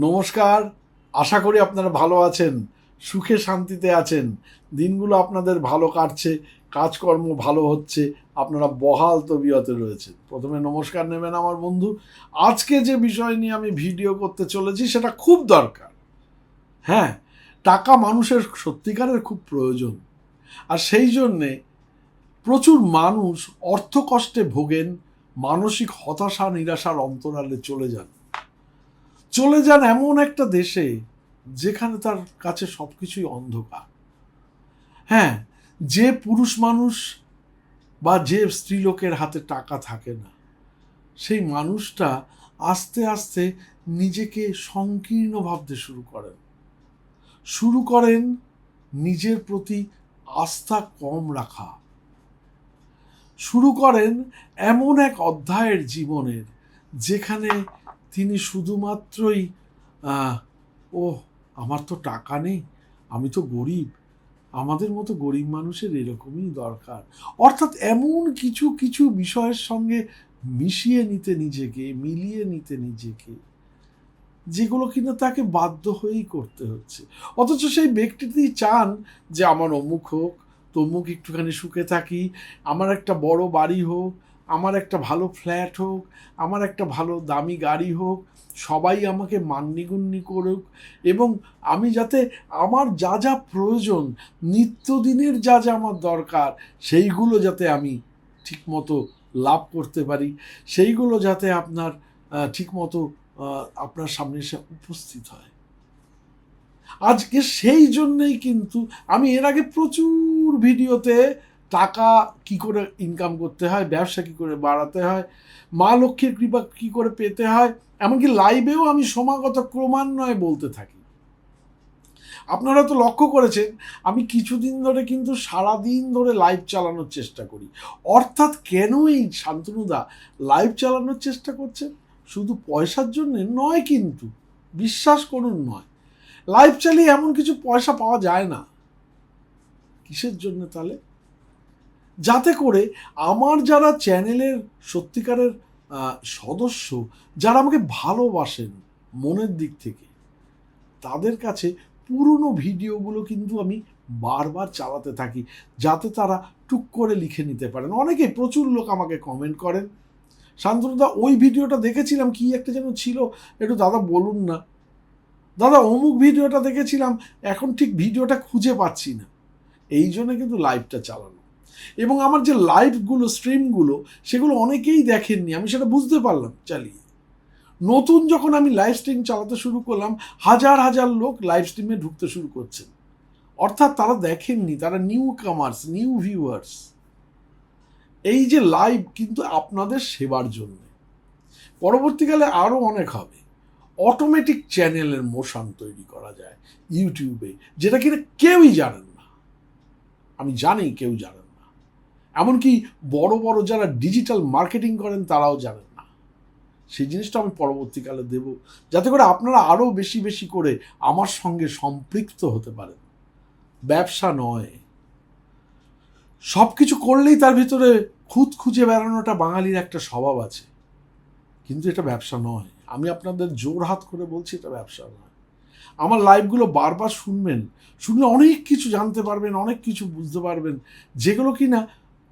নমস্কার আশা করি আপনারা ভালো আছেন সুখে শান্তিতে আছেন। দিনগুলো আপনাদের ভালো কাটছে কাজকর্ম ভালো হচ্ছে, আপনারা বহাল তবিয়তে রয়েছেন। প্রথমে নমস্কার নেবেন আমার বন্ধু। আজকে যে বিষয় নিয়ে আমি ভিডিও করতে চলেছি সেটা খুব দরকার। হ্যাঁ টাকা মানুষের সত্যিকারের খুব প্রয়োজন। আর সেই জন্যে প্রচুর মানুষ অর্থ কষ্টে ভোগেন, মানসিক হতাশা, নিরাশার অন্তরালে চলে যান। চলে যান এমন একটা দেশে যেখানে তার কাছে সব কিছুই অন্ধকার। হ্যাঁ যে পুরুষ মানুষ বা যে স্ত্রীলোকের হাতে টাকা থাকে না, সেই মানুষটা আস্তে আস্তে নিজেকে সংকীর্ণ ভাবতে শুরু করেন। শুরু করেন নিজের প্রতি আস্থা কম রাখা। শুরু করেন এমন এক অধ্যায়ের জীবনের, যেখানে তিনি শুধুমাত্রই ও আমার তো টাকা নেই, আমি তো গরিব। আমাদের মতো গরিব মানুষের এরকমই দরকার। অর্থাৎ এমন কিছু কিছু বিষয়ের সঙ্গে মিশিয়ে নিতে নিজেকে, মিলিয়ে নিতে নিজেকে, যেগুলো কিনা তাকে বাধ্য হয়েই করতে হচ্ছে। অথচ সেই ব্যক্তিটি চান যে, আমার অমুক হোক, তমুক একটুখানি সুখে থাকি, আমার একটা বড় বাড়ি হোক আমার একটা ভালো ফ্ল্যাট হোক, আমার একটা ভালো দামি গাড়ি হোক, সবাই আমাকে মান্যিগুণ্যি করুক এবং আমি যাতে আমার যা যা প্রয়োজন, নিত্যদিনের যা যা আমার দরকার, সেইগুলো যাতে আমি ঠিকমতো লাভ করতে পারি, সেইগুলো যাতে আপনার ঠিকমতো আপনার সামনে এসে উপস্থিত হয়। আজকে সেই জন্যেই কিন্তু আমি এর আগে প্রচুর ভিডিওতে টাকা কি করে ইনকাম করতে হয়, ব্যবসা কি করে বাড়াতে হয়, মা লক্ষ্মীর কৃপা কি করে পেতে হয়, এমনকি লাইভেও আমি সমাগত ক্রমান্বয়ে বলতে থাকি। আপনারা তো লক্ষ্য করেছেন, আমি কিছুদিন ধরে কিন্তু সারা দিন ধরে লাইভ চালানোর চেষ্টা করি। অর্থাৎ কেন এই শান্তনুদা লাইভ চালানোর চেষ্টা করছেন? শুধু পয়সার জন্য নয় কিন্তু, বিশ্বাস করুন নয় লাইভ চালিয়ে এমন কিছু পয়সা পাওয়া যায় না। কিসের জন্য তাহলে? যাতে করে আমার যারা চ্যানেলের সত্যিকারের সদস্য যারা আমাকে ভালোবাসেন মনের দিক থেকে, তাদের কাছে পুরনো ভিডিওগুলো কিন্তু আমি বারবার চালাতে থাকি যাতে তারা টুক করে লিখে নিতে পারেন। অনেকে প্রচুর লোক আমাকে কমেন্ট করেন শান্তনুদা ওই ভিডিওটা দেখেছিলাম, কি একটা যেন ছিল? একটু দাদা বলুন না। দাদা, অমুক ভিডিওটা দেখেছিলাম, এখন ঠিক ভিডিওটা খুঁজে পাচ্ছি না। এই জন্য কিন্তু লাইভটা চালানো। এবং আমার যে লাইভগুলো স্ট্রিমগুলো সেগুলো অনেকেই দেখেননি। আমি সেটা বুঝতে পারলাম, চালিয়ে। নতুন যখন আমি লাইভ স্ট্রিম চালাতে শুরু করলাম, হাজার হাজার লোক লাইভ স্ট্রিমে ঢুকতে শুরু করছেন অর্থাৎ তারা দেখেননি, তারা নিউ কামার্স নিউ ভিউয়ার্স এই যে লাইভ কিন্তু আপনাদের সেবার জন্য। পরবর্তীকালে আরও অনেক হবে। অটোমেটিক চ্যানেলের মোশন তৈরি করা যায় ইউটিউবে যেটা কিনা কেউই জানেন না। আমি জানি কেউ জানেন এমনকি বড় বড় যারা ডিজিটাল মার্কেটিং করেন তারাও জানেন না। সেই জিনিসটা আমি পরবর্তীকালে দেব। যাতে করে আপনারা আরও বেশি বেশি করে আমার সঙ্গে সম্পৃক্ত হতে পারেন। ব্যবসা নয়। সব কিছু করলেই তার ভিতরে খুঁত খুঁজে বেড়ানোটা বাঙালির একটা স্বভাব আছে। কিন্তু এটা ব্যবসা নয়। আমি আপনাদের জোর হাত করে বলছি, এটা ব্যবসা নয়। আমার লাইভগুলো বারবার শুনবেন, শুনলে অনেক কিছু জানতে পারবেন, অনেক কিছু বুঝতে পারবেন। যেগুলো কি না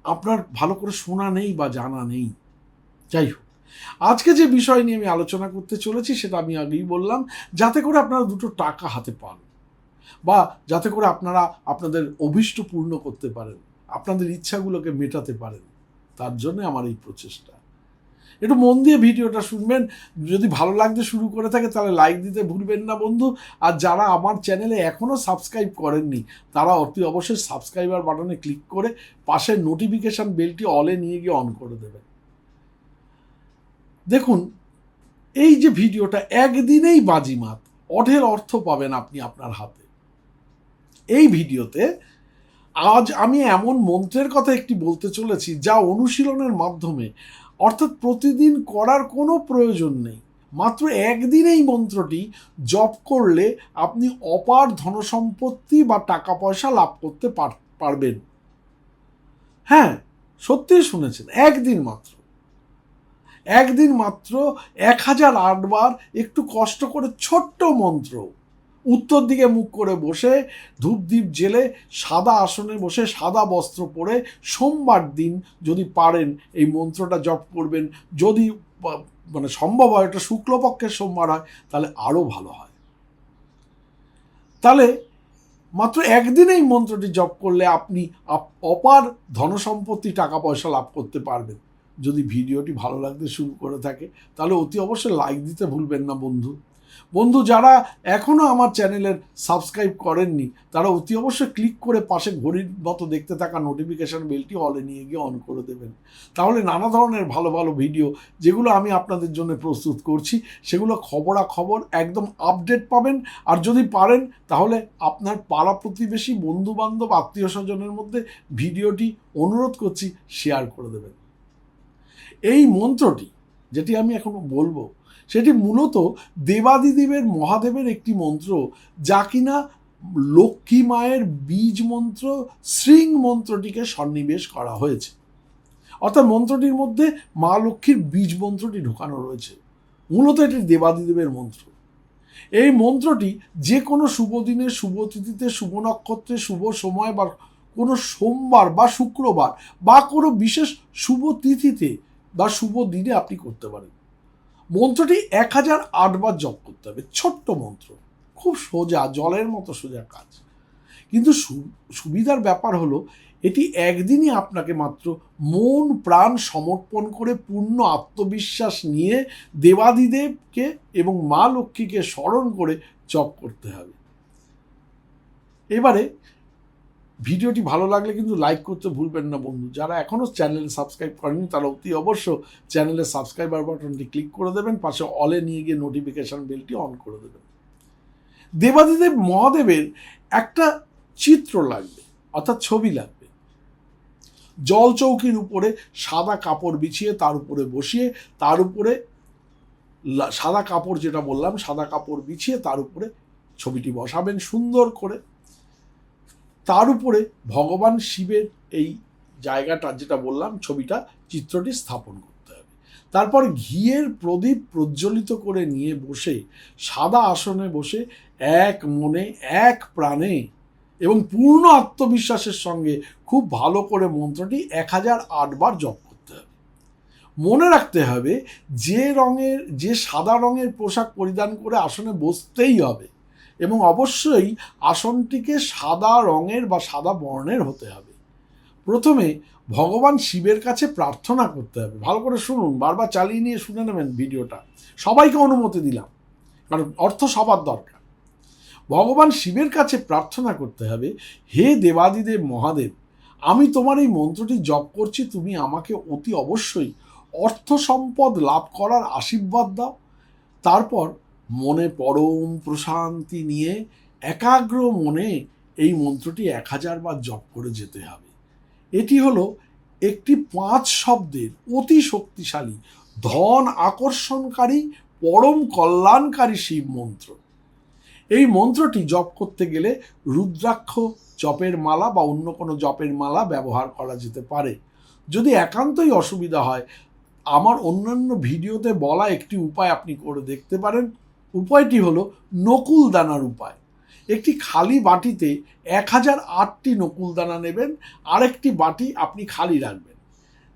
আপনার ভালো করে শোনা নেই বা জানা নেই। যাই হোক, আজকে যে বিষয় নিয়ে আমি আলোচনা করতে চলেছি সেটা আমি আগেই বললাম, যাতে করে আপনারা দুটো টাকা হাতে পান বা যাতে করে আপনারা আপনাদের অভীষ্ট পূর্ণ করতে পারেন, আপনাদের ইচ্ছাগুলোকে মেটাতে পারেন। তার জন্য আমার এই প্রচেষ্টা। একটু মন দিয়ে ভিডিওটা শুনবেন। যদি ভালো লাগতে শুরু করে থাকে, তাহলে লাইক দিতে ভুলবেন না বন্ধু। আর যারা আমার চ্যানেলে এখনও সাবস্ক্রাইব করেননি, তারা অতি অবশ্যই সাবস্ক্রাইবার বাটনে ক্লিক করে পাশের নোটিফিকেশান বেলটি অলে নিয়ে গিয়ে অন করে দেবেন। দেখুন, এই যে ভিডিওটা একদিনেই বাজিমাত অঢের অর্থ পাবেন আপনি আপনার হাতে। এই ভিডিওতে আজ আমি এমন মন্ত্রের কথা একটি বলতে চলেছি, যা অনুশীলনের মাধ্যমে অর্থাৎ প্রতিদিন করার কোনো প্রয়োজন নেই। মাত্র একদিন এই মন্ত্রটি জপ করলে আপনি অপার ধনসম্পত্তি বা টাকা পয়সা লাভ করতে পার- পারবেন। হ্যাঁ সত্যিই শুনেছেন, একদিন মাত্র। একদিন মাত্র এক হাজার আটবার একটু কষ্ট করে ছোট্ট মন্ত্র। উত্তর দিকে মুখ করে বসে, ধূপদীপ জেলে সাদা আসনে বসে সাদা বস্ত্র পরে সোমবার দিন যদি পারেন এই মন্ত্রটা জপ করবেন। যদি মানে সম্ভব হয় এটা শুক্লপক্ষের সোমবার হয়, তাহলে আরও ভালো হয়। তাহলে মাত্র একদিন এই মন্ত্রটি জপ করলে আপনি আপ- অপার ধনসম্পত্তি টাকা পয়সা লাভ করতে পারবেন। যদি ভিডিওটি ভালো লাগতে শুরু করে থাকে, তাহলে অতি অবশ্যই লাইক দিতে ভুলবেন না বন্ধু। বন্ধু, যারা এখনও আমার চ্যানেলের সাবস্ক্রাইব করেননি, তারা অতি অবশ্যই ক্লিক করে পাশে ঘড়ির মতো দেখতে থাকা নোটিফিকেশান বেলটি অলে নিয়ে গিয়ে অন করে দেবেন। তাহলে নানা ধরনের ভালো ভালো ভিডিও যেগুলো আমি আপনাদের জন্য প্রস্তুত করছি, সেগুলো খবরাখবর একদম আপডেট পাবেন। আর যদি পারেন, তাহলে আপনার পাড়া প্রতিবেশী বন্ধু বান্ধব আত্মীয় স্বজনের মধ্যে ভিডিওটি অনুরোধ করছি শেয়ার করে দেবেন। এই মন্ত্রটি, যেটি আমি এখন বলব সেটি মূলত দেবাদিদেবের মহাদেবের একটি মন্ত্র, যা কিনা লক্ষ্মী মায়ের বীজ মন্ত্র, শৃং মন্ত্রটিকে সন্নিবেশ করা হয়েছে। অর্থাৎ মন্ত্রটির মধ্যে মা লক্ষ্মীর বীজ মন্ত্রটি ঢোকানো রয়েছে। মূলত এটি দেবাদিদেবের মন্ত্র। এই মন্ত্রটি যে কোনো শুভ দিনে, শুভ তিথিতে, শুভ নক্ষত্রে, শুভ সময় বা কোনো সোমবার বা শুক্রবার বা কোনো বিশেষ শুভ তিথিতে বা শুভ দিনে আপনি করতে পারেন। মন্ত্রটি এক হাজার আটবার জপ করতে হবে, ছোট্ট মন্ত্র। খুব সোজা, জলের মতো সোজা কাজ। কিন্তু সুবিধার ব্যাপার হলো, এটি একদিনই আপনাকে মাত্র মন, প্রাণ সমর্পণ করে পূর্ণ আত্মবিশ্বাস নিয়ে দেবাদিদেবকে এবং মা লক্ষ্মীকে স্মরণ করে জপ করতে হবে। এবারে ভিডিওটি ভালো লাগলে কিন্তু লাইক করতে ভুলবেন না বন্ধু। যারা এখনও চ্যানেল সাবস্ক্রাইব করেনি তারা অতি অবশ্য চ্যানেলের সাবস্ক্রাইবার বাটনটি ক্লিক করে দেবেন, পাশে অলে নিয়ে গিয়ে নোটিফিকেশান বেলটি অন করে দেবেন। দেবাদিদেব মহাদেবের একটা চিত্র লাগবে, অর্থাৎ ছবি লাগবে। জল চৌকির উপরে সাদা কাপড় বিছিয়ে তার উপরে বসিয়ে, তার উপরে সাদা কাপড় যেটা বললাম, সাদা কাপড় বিছিয়ে তার উপরে ছবিটি বসাবেন সুন্দর করে। তার উপরে ভগবান শিবের এই জায়গাটা যেটা বললাম, ছবিটা, চিত্রটি স্থাপন করতে হবে। তারপর ঘিয়ের প্রদীপ প্রজ্বলিত করে নিয়ে বসে, সাদা আসনে বসে এক মনে, এক প্রাণে এবং পূর্ণ আত্মবিশ্বাসের সঙ্গে খুব ভালো করে মন্ত্রটি এক হাজার আটবার জপ করতে হবে। মনে রাখতে হবে, যে রঙের, যে সাদা রঙের পোশাক পরিধান করে আসনে বসতেই হবে এবং অবশ্যই আসনটিকে সাদা রঙের বা সাদা বর্ণের হতে হবে। প্রথমে ভগবান শিবের কাছে প্রার্থনা করতে হবে। ভালো করে শুনুন, বারবার চালিয়ে নিয়ে শুনে নেবেন ভিডিওটা। সবাইকে অনুমতি দিলাম, কারণ অর্থ সবার দরকার। ভগবান শিবের কাছে প্রার্থনা করতে হবে, হে দেবাদিদেব মহাদেব, আমি তোমার এই মন্ত্রটি জপ করছি, তুমি আমাকে অতি অবশ্যই অর্থ সম্পদ লাভ করার আশীর্বাদ দাও। তারপর মনে পরম প্রশান্তি নিয়ে একাগ্র মনে এই মন্ত্রটি এক হাজার বার জপ করে যেতে হবে। এটি হলো একটি পাঁচ শব্দের অতি শক্তিশালী, ধন আকর্ষণকারী, পরম কল্যাণকারী শিব মন্ত্র। এই মন্ত্রটি জপ করতে গেলে রুদ্রাক্ষ জপের মালা বা অন্য কোনো জপের মালা ব্যবহার করা যেতে পারে। যদি একান্তই অসুবিধা হয়, আমার অন্যান্য ভিডিওতে বলা একটি উপায় আপনি করে দেখতে পারেন। উপায়টি হলো নকুল দানার উপায়। একটি খালি বাটিতে এক হাজার আটটি নকুল দানা নেবেন, আরেকটি বাটি আপনি খালি রাখবেন।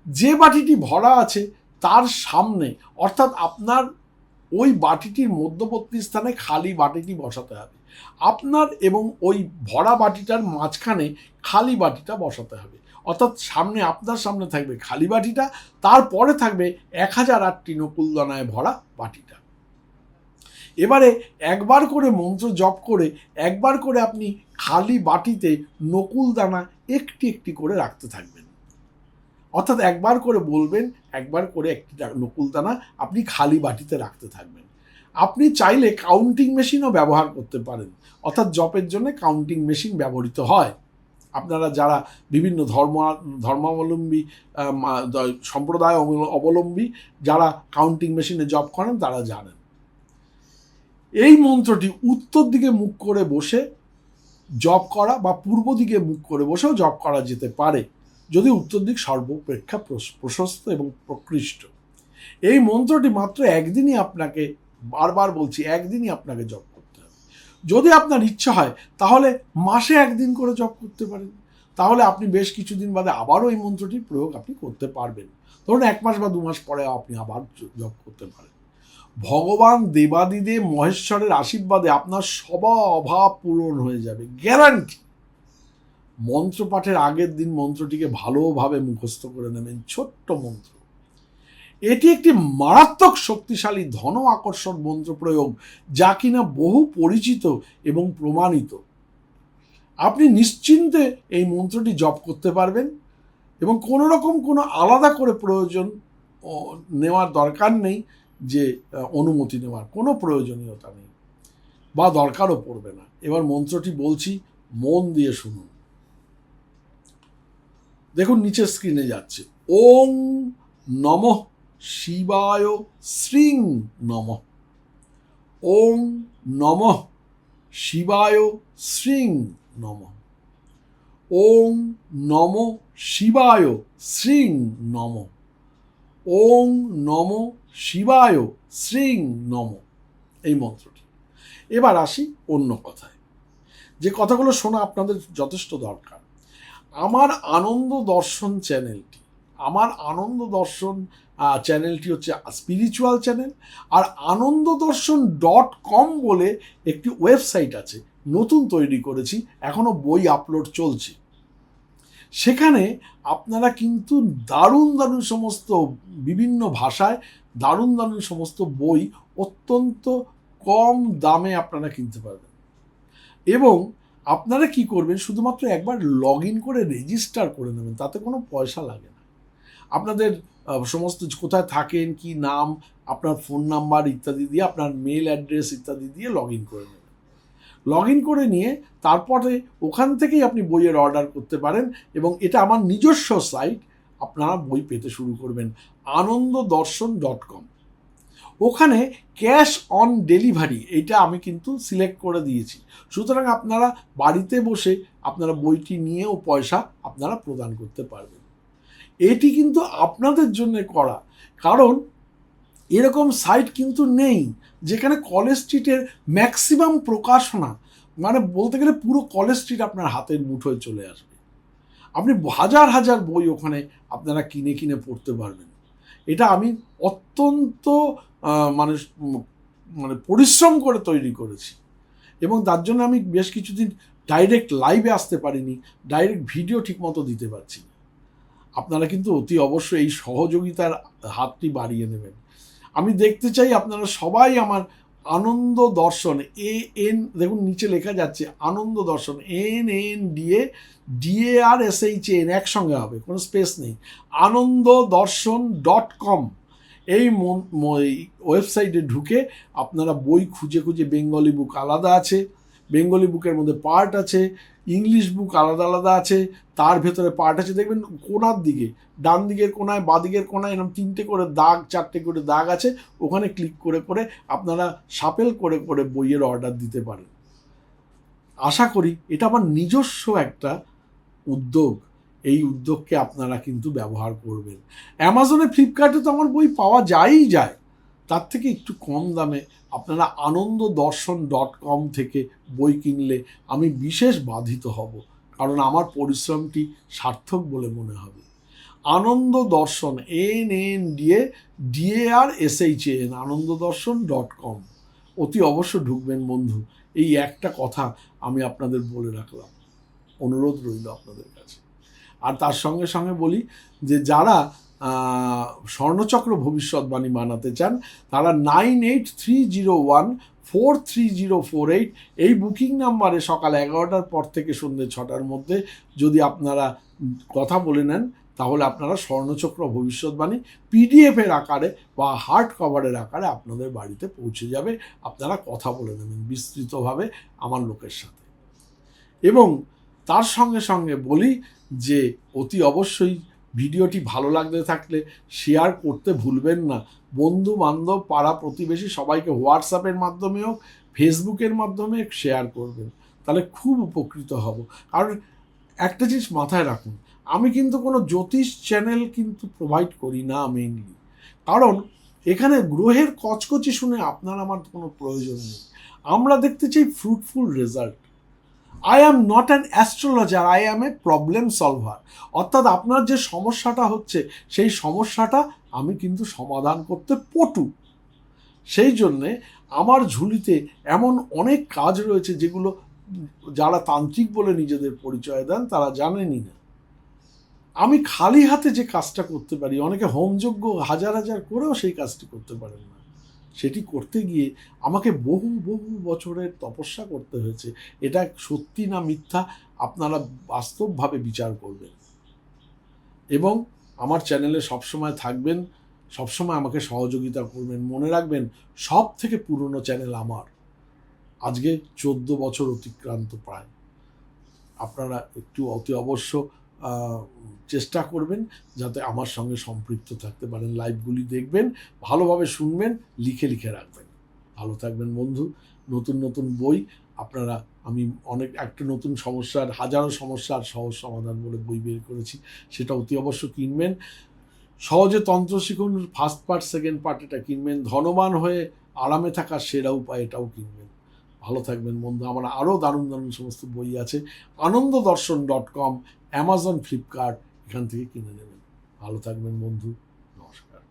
যে বাটিটি ভরা আছে তার সামনে, অর্থাৎ আপনার ওই বাটিটির মধ্যবর্তী স্থানে খালি বাটিটি বসাতে হবে। আপনার এবং ওই ভরা বাটিটার মাঝখানে খালি বাটিটা বসাতে হবে। অর্থাৎ সামনে আপনার সামনে থাকবে খালি বাটিটা, তারপরে থাকবে এক হাজার আটটি নকুলদানায় ভরা বাটিটা। এবারে একবার করে মন্ত্র জপ করে, একবার করে আপনি খালি বাটিতে নকুল দানা একটি একটি করে রাখতে থাকবেন। অর্থাৎ একবার করে বলবেন, একবার করে একটি নকুলদানা আপনি খালি বাটিতে রাখতে থাকবেন। আপনি চাইলে কাউন্টিং মেশিনও ব্যবহার করতে পারেন। অর্থাৎ জপের জন্য কাউন্টিং মেশিন ব্যবহৃত হয়। আপনারা যারা বিভিন্ন ধর্ম, ধর্মাবলম্বী সম্প্রদায় অবল- অবলম্বী, যারা কাউন্টিং মেশিনে জপ করেন, তারা জানেন। এই মন্ত্রটি উত্তর দিকে মুখ করে বসে জপ করা বা পূর্ব দিকে মুখ করে বসেও জপ করা যেতে পারে, যদি উত্তর দিক সর্বপ্রেক্ষা প্রশস্ত এবং প্রকৃষ্ট। এই মন্ত্রটি মাত্র একদিনই আপনাকে, বারবার বলছি, একদিনই আপনাকে জপ করতে হবে। যদি আপনার ইচ্ছা হয়, তাহলে মাসে একদিন করে জপ করতে পারেন। তাহলে আপনি বেশ কিছুদিন বাদে আবারও এই মন্ত্রটির প্রয়োগ আপনি করতে পারবেন। ধরুন এক মাস বা দু মাস পরে আপনি আবার জপ করতে পারেন। ভগবান দেবাদিদেব মহেশ্বরের আশীর্বাদে আপনার সবা অভাব পূরণ হয়ে যাবে গ্যারান্টি মন্ত্র পাঠের আগের দিন মন্ত্রটিকে ভালোভাবে মুখস্থ করে নেবেন, ছোট্ট মন্ত্র। এটি একটি মারাত্মক শক্তিশালী ধন আকর্ষণ মন্ত্র প্রয়োগ, যা কিনা বহু পরিচিত এবং প্রমাণিত। আপনি নিশ্চিন্তে এই মন্ত্রটি জপ করতে পারবেন এবং কোনো রকম কোনো আলাদা করে প্রয়োজন নেওয়ার দরকার নেই। যে অনুমতি নেওয়ার কোনো প্রয়োজনীয়তা নেই বা দরকারও পড়বে না। এবার মন্ত্রটি বলছি, মন দিয়ে শুনুন। দেখুন, নিচের স্ক্রিনে যাচ্ছে। ওং নম শিবায় শ্রীং নম। ওং নম শিবায় শ্রীং নম। ওং নম শিবায় শ্রীং নম। ওং নম শিবায় শ্রীং নম এই মন্ত্রটি। এবার আসি অন্য কথায়। যে কথাগুলো শোনা আপনাদের যথেষ্ট দরকার। আমার আনন্দ দর্শন চ্যানেলটি, আমার আনন্দ দর্শন চ্যানেলটি হচ্ছে স্পিরিচুয়াল চ্যানেল আর আনন্দ দর্শন ডট কম বলে একটি ওয়েবসাইট আছে, নতুন তৈরি করেছি এখনও বই আপলোড চলছে। সেখানে আপনারা কিন্তু দারুণ দারুণ সমস্ত বিভিন্ন ভাষায় দারুণ দারুণ সমস্ত বই অত্যন্ত কম দামে আপনারা কিনতে পারবেন। এবং আপনারা কি করবেন, শুধুমাত্র একবার লগ ইন করে রেজিস্টার করে নেবেন, তাতে কোনো পয়সা লাগে না। আপনাদের সমস্ত কোথায় থাকেন, কি নাম, আপনার ফোন নাম্বার ইত্যাদি দিয়ে, আপনার মেল অ্যাড্রেস ইত্যাদি দিয়ে লগ ইন করে নেবেন। লগ ইন করে নিয়ে তারপরে ওখান থেকেই আপনি বইয়ের অর্ডার করতে পারেন এবং এটা আমার নিজস্ব সাইট আপনারা বই পেতে শুরু করবেন। আনন্দ দর্শন ডট কম। ওখানে ক্যাশ অন ডেলিভারি, এটা আমি কিন্তু সিলেক্ট করে দিয়েছি। সুতরাং আপনারা বাড়িতে বসে আপনারা বইটি নিয়েও পয়সা আপনারা প্রদান করতে পারবেন। এটি কিন্তু আপনাদের জন্য করা, কারণ এরকম সাইট কিন্তু নেই, যেখানে কলেজ স্ট্রিটের ম্যাক্সিমাম প্রকাশনা মানে বলতে গেলে পুরো কলেজ স্ট্রিট আপনার হাতের মুঠোয় চলে আসবে। আপনি হাজার হাজার বই ওখানে আপনারা কিনে কিনে পড়তে পারবেন। এটা আমি অত্যন্ত মানে মানে পরিশ্রম করে তৈরি করেছি। এবং তার জন্য আমি বেশ কিছুদিন ডাইরেক্ট লাইভে আসতে পারিনি ডাইরেক্ট ভিডিও ঠিকমতো দিতে পারছি না। আপনারা কিন্তু অতি অবশ্যই এই সহযোগিতার হাতটি বাড়িয়ে নেবেন। আমি দেখতে চাই আপনারা সবাই আমার আনন্দ দর্শন, এ, এন, দেখুন নিচে লেখা যাচ্ছে, Ananda Darshan, N N D A D A R, S, H N একসঙ্গে হবে, কোনো স্পেস নেই। আনন্দ দর্শন ডট কম এই ওয়েবসাইটে ঢুকে আপনারা বই খুঁজে খুঁজে, বেঙ্গলি বুক আলাদা আছে, বেঙ্গলি বুকের মধ্যে পার্ট আছে ইংলিশ বুক আলাদা আলাদা আছে, তার ভেতরে পার্ট আছে, দেখবেন কোনার দিকে, ডান দিকের কোনায়, বা দিকের কোনায় এরকম তিনটে করে দাগ, চারটে করে দাগ আছে, ওখানে ক্লিক করে করে আপনারা সাপেল করে করে বইয়ের অর্ডার দিতে পারেন। আশা করি এটা আমার নিজস্ব একটা উদ্যোগ, এই উদ্যোগকে আপনারা কিন্তু ব্যবহার করবেন। অ্যামাজনে ফ্লিপকার্টে তো আমার বই পাওয়া যায়ই যায়। তার থেকে একটু কম দামে আপনারা আনন্দ দর্শন ডট কম থেকে বই কিনলে আমি বিশেষ বাধিত হব, কারণ আমার পরিশ্রমটি সার্থক বলে মনে হবে। Ananda Darshan N N D A D A R S H N Ananda Darshan dot com. অতি অবশ্য ঢুকবেন বন্ধু, এই একটা কথা আমি আপনাদের বলে রাখলাম। অনুরোধ রইল আপনাদের কাছে। আর তার সঙ্গে সঙ্গে বলি যে যারা স্বর্ণচক্র ভবিষ্যৎবাণী বানাতে চান, তারা nine eight three zero one four three zero four eight এই বুকিং নাম্বারে সকাল এগারোটার পর থেকে সন্ধ্যে ছটার মধ্যে যদি আপনারা কথা বলে নেন, তাহলে আপনারা স্বর্ণচক্র ভবিষ্যৎবাণী পিডিএফের আকারে বা হার্ড কভারের আকারে আপনাদের বাড়িতে পৌঁছে যাবে। আপনারা কথা বলে নেবেন বিস্তৃতভাবে আমার লোকের সাথে। এবং তার সঙ্গে সঙ্গে বলি যে অতি অবশ্যই ভিডিওটি ভালো লাগতে থাকলে শেয়ার করতে ভুলবেন না। বন্ধু বান্ধব পাড়া প্রতিবেশী সবাইকে হোয়াটসঅ্যাপের মাধ্যমে হোক ফেসবুকের মাধ্যমে শেয়ার করবেন। তাহলে খুব উপকৃত হব। কারণ একটা জিনিস মাথায় রাখুন, আমি কিন্তু কোনো জ্যোতিষ চ্যানেল কিন্তু প্রোভাইড করি না মেইনলি কারণ এখানে গ্রহের কচকচি শুনে আপনার আমার কোনো প্রয়োজন নেই। আমরা দেখতে চাই fruitful result I am not an astrologer I am a problem solver অর্থাৎ আপনার যে সমস্যাটা হচ্ছে, সেই সমস্যাটা আমি কিন্তু সমাধান করতে পটু। সেই জন্যে আমার ঝুলিতে এমন অনেক কাজ রয়েছে যেগুলো যারা তান্ত্রিক বলে নিজেদের পরিচয় দেন, তারা জানেনই না। আমি খালি হাতে যে কাজটা করতে পারি, অনেকে হোমযজ্ঞ হাজার হাজার করেও সেই কাজটি করতে পারেন না। সেটি করতে গিয়ে আমাকে বহু বহু বছরের তপস্যা করতে হয়েছে। এটা সত্যি না মিথ্যা? আপনারা বাস্তবভাবে বিচার করবেন। এবং আমার চ্যানেলে সবসময় থাকবেন, সবসময় আমাকে সহযোগিতা করবেন। মনে রাখবেন সব থেকে পুরনো চ্যানেল আমার। আজকে চোদ্দ বছর অতিক্রান্ত প্রায়। আপনারা একটু অতি অবশ্য চেষ্টা করবেন যাতে আমার সঙ্গে সম্পৃক্ত থাকতে পারেন, লাইভগুলি দেখবেন, ভালোভাবে শুনবেন, লিখে লিখে রাখবেন। ভালো থাকবেন বন্ধু, নতুন নতুন বই, আপনারা, আমি অনেক, একটা নতুন সমস্যার, হাজারো সমস্যার সহজ সমাধান বলে বই বের করেছি, সেটা অতি অবশ্য কিনবেন। সহজে তন্ত্র শিখুন ফার্স্ট পার্ট সেকেন্ড পার্ট এটা কিনবেন, ধনবান হয়ে আরামে থাকার সেরা উপায় এটাও কিনবেন। ভালো থাকবেন বন্ধু, আমার আরও দারুণ দারুণ সমস্ত বই আছে আনন্দ দর্শন ডট কম, অ্যামাজন, ফ্লিপকার্ট এখান থেকে কিনে নেবেন। ভালো থাকবেন বন্ধু নমস্কার।